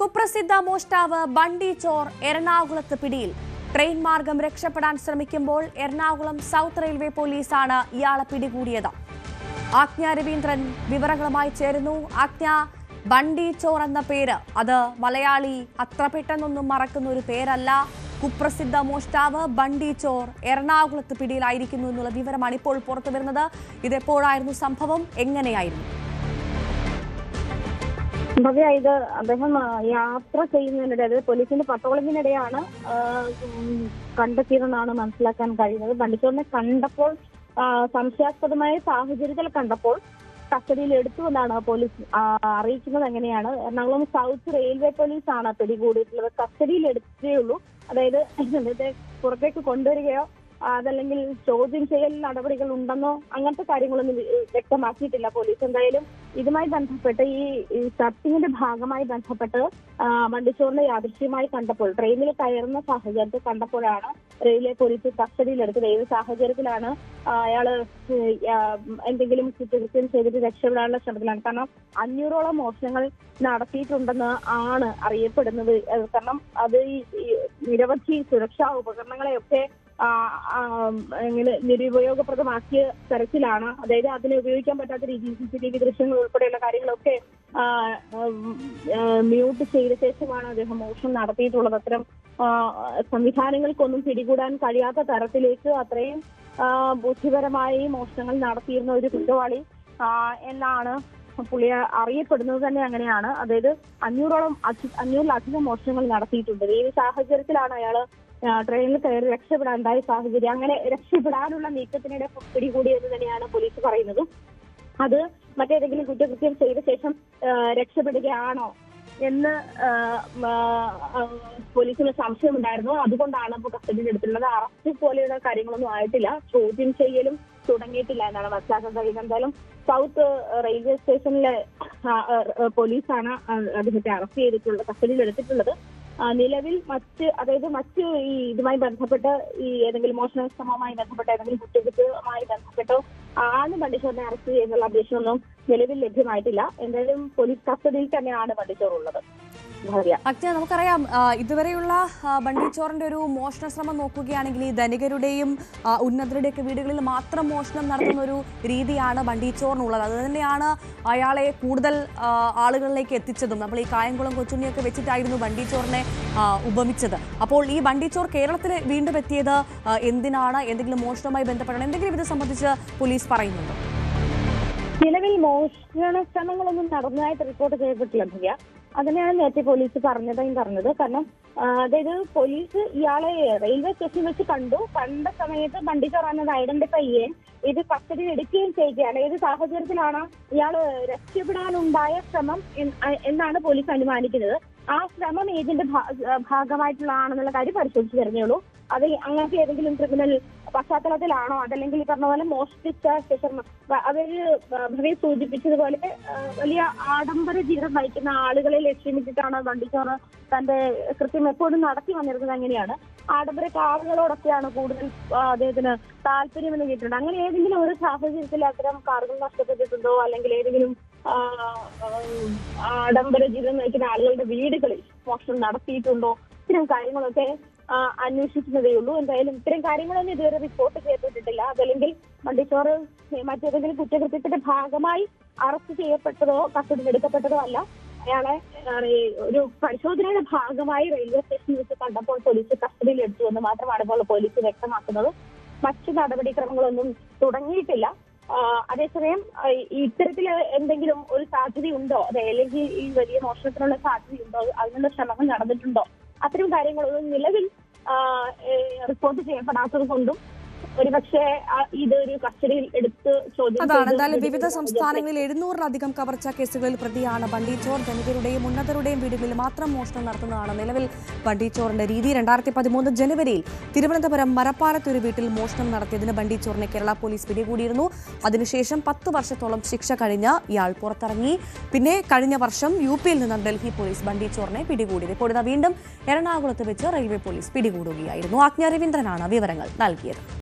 കുപ്രസിദ്ധ മോഷ്ടാവ് ബണ്ടി ചോർ എറണാകുളത്ത് പിടിയിൽ. ട്രെയിൻ മാർഗം രക്ഷപ്പെടാൻ ശ്രമിക്കുമ്പോൾ എറണാകുളം സൗത്ത് റെയിൽവേ പോലീസാണ് ഇയാളെ പിടികൂടിയത്. ആജ്ഞ രവീന്ദ്രൻ വിവരങ്ങളുമായി ചേരുന്നു. ആജ്ഞ ബണ്ടി ചോർ എന്ന പേര്. അത് മലയാളി അത്ര പെട്ടെന്നൊന്നും മറക്കുന്ന ഒരു പേരല്ല. കുപ്രസിദ്ധ മോഷ്ടാവ് ബണ്ടി ചോർ എറണാകുളത്ത് പിടിയിലായിരിക്കുന്നു എന്നുള്ള വിവരമാണ് ഇപ്പോൾ പുറത്തു വരുന്നത് ഇതെപ്പോഴായിരുന്നു സംഭവം? എങ്ങനെയായിരുന്നു? ഭവ്യ ഇത് അദ്ദേഹം യാത്ര ചെയ്യുന്നതിനിടെ അതായത് പോലീസിന്റെ പട്രോളിങ്ങിനിടെയാണ് കണ്ടെത്തിയതെന്നാണ് മനസ്സിലാക്കാൻ കഴിയുന്നത്. ബണ്ടിച്ചോറിനെ കണ്ടപ്പോൾ സംശയാസ്പദമായ സാഹചര്യത്തിൽ കണ്ടപ്പോൾ കസ്റ്റഡിയിൽ എടുത്തു എന്നാണ് പോലീസ് അറിയിക്കുന്നത് എങ്ങനെയാണ്. എറണാകുളം സൗത്ത് റെയിൽവേ പോലീസാണ് പിടികൂടിയിട്ടുള്ളത്. കസ്റ്റഡിയിൽ എടുത്തേ ഉള്ളൂ. അതായത് പുറത്തേക്ക് കൊണ്ടുവരികയോ അതല്ലെങ്കിൽ ചോദ്യം ചെയ്യൽ നടപടികൾ ഉണ്ടെന്നോ അങ്ങനത്തെ കാര്യങ്ങളൊന്നും വ്യക്തമാക്കിയിട്ടില്ല പോലീസ്. എന്തായാലും ഇതുമായി ബന്ധപ്പെട്ട് ഈ സർച്ചിങ്ങിന്റെ ഭാഗമായി ബന്ധപ്പെട്ട് വണ്ടിച്ചോറിന്റെ വണ്ടിച്ചോറിനെ യാദൃശ്യമായി കണ്ടപ്പോൾ ട്രെയിനിൽ കയറുന്ന സാഹചര്യത്തിൽ കണ്ടപ്പോഴാണ് റെയിൽവേ പോലീസ് കസ്റ്റഡിയിലെടുത്തത്. ഏത് സാഹചര്യത്തിലാണ് അയാൾ എന്തെങ്കിലും കുറ്റകൃത്യം ചെയ്തിട്ട് രക്ഷപ്പെടാനുള്ള ശ്രമത്തിലാണ്. കാരണം അഞ്ഞൂറോളം മോഷണങ്ങൾ നടത്തിയിട്ടുണ്ടെന്ന് ആണ് അറിയപ്പെടുന്നത്. കാരണം അത് ഈ നിരവധി സുരക്ഷാ ഉപകരണങ്ങളെയൊക്കെ ഇങ്ങനെ നിരുപയോഗപ്രദമാക്കിയ തരത്തിലാണ്. അതായത് അതിനെ ഉപയോഗിക്കാൻ പറ്റാത്ത രീതിയിൽ സി സി ടി വി ദൃശ്യങ്ങൾ ഉൾപ്പെടെയുള്ള കാര്യങ്ങളൊക്കെ മ്യൂട്ട് ചെയ്ത ശേഷമാണ് അദ്ദേഹം മോഷണം നടത്തിയിട്ടുള്ളത്. അത്തരം സംവിധാനങ്ങൾക്കൊന്നും പിടികൂടാൻ കഴിയാത്ത തരത്തിലേക്ക് അത്രയും ബുദ്ധിപരമായി മോഷണങ്ങൾ നടത്തിയിരുന്ന ഒരു കുറ്റവാളി എന്നാണ് പുള്ളിയെ അറിയപ്പെടുന്നത് തന്നെ അങ്ങനെയാണ്. അതായത് അഞ്ഞൂറോളം അഞ്ഞൂറിലധികം മോഷണങ്ങൾ നടത്തിയിട്ടുണ്ട്. ഈ സാഹചര്യത്തിലാണ് അയാൾ ആ, ട്രെയിനിൽ കയറി രക്ഷപ്പെടാനുണ്ടായ സാഹചര്യം. അങ്ങനെ രക്ഷപ്പെടാനുള്ള നീക്കത്തിനിടെ പിടികൂടിയെന്ന് തന്നെയാണ് പോലീസ് പറയുന്നത്. അത് മറ്റേതെങ്കിലും കുറ്റകൃത്യം ചെയ്ത ശേഷം രക്ഷപ്പെടുകയാണോ എന്ന് പോലീസിന് സംശയമുണ്ടായിരുന്നു. അതുകൊണ്ടാണ് ഇപ്പോൾ കസ്റ്റഡിയിൽ എടുത്തിട്ടുള്ളത്. അറസ്റ്റ് പോലെയുള്ള കാര്യങ്ങളൊന്നും ആയിട്ടില്ല. ചോദ്യം ചെയ്യലും തുടങ്ങിയിട്ടില്ല എന്നാണ് മനസ്സിലാക്കാൻ കഴിയുന്നത് എന്തായാലും സൗത്ത് റെയിൽവേ സ്റ്റേഷനിലെ പോലീസാണ് അദ്ദേഹത്തെ അറസ്റ്റ് ചെയ്തിട്ടുള്ളത് കസ്റ്റഡിയിൽ എടുത്തിട്ടുള്ളത്. നിലവിൽ മറ്റ് അതായത് മറ്റ് ഈ ഇതുമായി ബന്ധപ്പെട്ട് ഈ ഏതെങ്കിലും മോഷണ ശ്രമവുമായി ബന്ധപ്പെട്ട് ഏതെങ്കിലും കുറ്റകൃത്യവുമായി ബന്ധപ്പെട്ടോ ആണ് ബണ്ടിച്ചോറിനെ അറസ്റ്റ് ചെയ്തുള്ള അപേക്ഷയൊന്നും നിലവിൽ ലഭ്യമായിട്ടില്ല. എന്തായാലും പോലീസ് കസ്റ്റഡിയിൽ തന്നെയാണ് ബണ്ടിച്ചോർ ഉള്ളത് അജ്ഞ നമുക്കറിയാം ഇതുവരെയുള്ള ബണ്ടിച്ചോറിന്റെ ഒരു മോഷണ ശ്രമം നോക്കുകയാണെങ്കിൽ ഈ ധനികരുടെയും ഉന്നതരുടെയും ഉന്നതരുടെയൊക്കെ വീടുകളിൽ മാത്രം മോഷണം നടത്തുന്ന ഒരു രീതിയാണ് ബണ്ടിച്ചോറിനുള്ളത്. അത് തന്നെയാണ് അയാളെ കൂടുതൽ ആളുകളിലേക്ക് എത്തിച്ചതും. നമ്മൾ ഈ കായംകുളം കൊച്ചുണ്ണിയൊക്കെ വെച്ചിട്ടായിരുന്നു ബണ്ടിച്ചോറിനെ ഉപമിച്ചത്. അപ്പോൾ ഈ ബണ്ടിച്ചോർ കേരളത്തിൽ വീണ്ടും എത്തിയത് എന്തിനാണ്? എന്തെങ്കിലും മോഷണവുമായി ബന്ധപ്പെട്ടാണ്? എന്തെങ്കിലും ഇത് സംബന്ധിച്ച് പോലീസ് പറയുന്നുണ്ടോ? നിലവിൽ മോഷണ ശ്രമങ്ങളൊന്നും നടന്നതായിട്ട് റിപ്പോർട്ട് ചെയ്യപ്പെട്ടില്ല അതിനെയാണ് നേരത്തെ പോലീസ് പറഞ്ഞതായും പറഞ്ഞത്. കാരണം അതായത് പോലീസ് ഇയാളെ റെയിൽവേ സ്റ്റേഷനിൽ വെച്ച് കണ്ടു. കണ്ട സമയത്ത് വണ്ടി ചോറാനത് ഐഡന്റിഫൈ ചെയ്യാൻ ഇത് കസ്റ്റഡി എടുക്കുകയും ചെയ്യുകയാണ്. ഏത് സാഹചര്യത്തിലാണ് ഇയാൾ രക്ഷപ്പെടാനുണ്ടായ ശ്രമം എന്നാണ് പോലീസ് അനുമാനിക്കുന്നത്. ആ ശ്രമം ഏതിന്റെ ഭാഗമായിട്ടുള്ളതാണെന്നുള്ള കാര്യം പരിശോധിച്ചു തരുന്നേ ഉള്ളൂ. അത് അങ്ങനത്തെ ഏതെങ്കിലും ക്രിമിനൽ പശ്ചാത്തലത്തിലാണോ? അതല്ലെങ്കിൽ ഈ പറഞ്ഞ പോലെ മോഷ്ടിച്ച ശേഷം അവർ ഭവി സൂചിപ്പിച്ചതുപോലെ വലിയ ആഡംബര ജീവിതം നയിക്കുന്ന ആളുകളെ ലക്ഷ്യമിട്ടിട്ടാണ് വണ്ടിച്ചോറ് തന്റെ കൃത്യം എപ്പോഴും നടത്തി വന്നിരുന്നത് അങ്ങനെയാണ് ആഡംബര കാറുകളോടൊക്കെയാണ് കൂടുതൽ അദ്ദേഹത്തിന് അദ്ദേഹത്തിന് താല്പര്യമെന്ന് കേട്ടിട്ടുണ്ട്. അങ്ങനെ ഏതെങ്കിലും ഒരു സാഹചര്യത്തിൽ അത്തരം കാറുകൾ നഷ്ടപ്പെട്ടിട്ടുണ്ടോ? അല്ലെങ്കിൽ ഏതെങ്കിലും ആഡംബര ജീവിതം നയിക്കുന്ന ആളുകളുടെ വീടുകളിൽ മോഷണം നടത്തിയിട്ടുണ്ടോ? ഇത്തരം കാര്യങ്ങളൊക്കെ അന്വേഷിക്കുന്നതേ ഉള്ളൂ. എന്തായാലും ഇത്തരം കാര്യങ്ങളൊന്നും ഇതുവരെ റിപ്പോർട്ട് ചെയ്യപ്പെട്ടിട്ടില്ല അതല്ലെങ്കിൽ വണ്ടിച്ചോറ് മറ്റേതെങ്കിലും കുറ്റകൃത്യത്തിന്റെ ഭാഗമായി അറസ്റ്റ് ചെയ്യപ്പെട്ടതോ കസ്റ്റഡി എടുക്കപ്പെട്ടതോ അല്ല. അയാളെ ഒരു പരിശോധനയുടെ ഭാഗമായി റെയിൽവേ സ്റ്റേഷനിൽ വെച്ച് കണ്ടപ്പോൾ പോലീസ് കസ്റ്റഡിയിൽ എടുത്തു എന്ന് മാത്രമാണ് ഇപ്പോൾ പോലീസ് വ്യക്തമാക്കുന്നത്. മറ്റു നടപടിക്രമങ്ങളൊന്നും തുടങ്ങിയിട്ടില്ല. അതേസമയം ഇത്തരത്തിൽ എന്തെങ്കിലും ഒരു സാധ്യതയുണ്ടോ? അതെ അല്ലെങ്കിൽ ഈ വലിയ മോഷണത്തിനുള്ള സാധ്യതയുണ്ടോ? അതിനുള്ള ശ്രമങ്ങൾ നടന്നിട്ടുണ്ടോ? അത്തരം കാര്യങ്ങളൊന്നും നിലവിൽ റിപ്പോർട്ട് ചെയ്യപ്പെടാത്തത് കൊണ്ടും ഒരുപക്ഷെ ആ, ഇതൊരു കസ്റ്റഡിയിൽ എടുത്ത് അതാണ്. എന്തായാലും വിവിധ സംസ്ഥാനങ്ങളിൽ എഴുന്നൂറിലധികം കവർച്ച കേസുകളിൽ പ്രതിയാണ്. ബണ്ടിച്ചോർ ധനികരുടെയും ഉന്നതരുടെയും വീടുകളിൽ മാത്രം മോഷണം നടത്തുന്നതാണ് നിലവിൽ ബണ്ടിച്ചോറിന്റെ രീതി. രണ്ടായിരത്തി പതിമൂന്ന് ജനുവരിയിൽ തിരുവനന്തപുരം മരപ്പാലത്ത് ഒരു വീട്ടിൽ മോഷണം നടത്തിയതിന് ബണ്ടിച്ചോറിനെ കേരള പോലീസ് പിടികൂടിയിരുന്നു. അതിനുശേഷം പത്ത് വർഷത്തോളം ശിക്ഷ കഴിഞ്ഞ് ഇയാൾ പുറത്തിറങ്ങി. പിന്നെ കഴിഞ്ഞ വർഷം യു പിയിൽ നിന്നും ഡൽഹി പോലീസ് ബണ്ടിച്ചോറിനെ പിടികൂടിയത് ഇപ്പോൾ ഇതാ വീണ്ടും എറണാകുളത്ത് വെച്ച് റെയിൽവേ പോലീസ് പിടികൂടുകയായിരുന്നു. ആജ്ഞ രവീന്ദ്രനാണ് വിവരങ്ങൾ നൽകിയത്.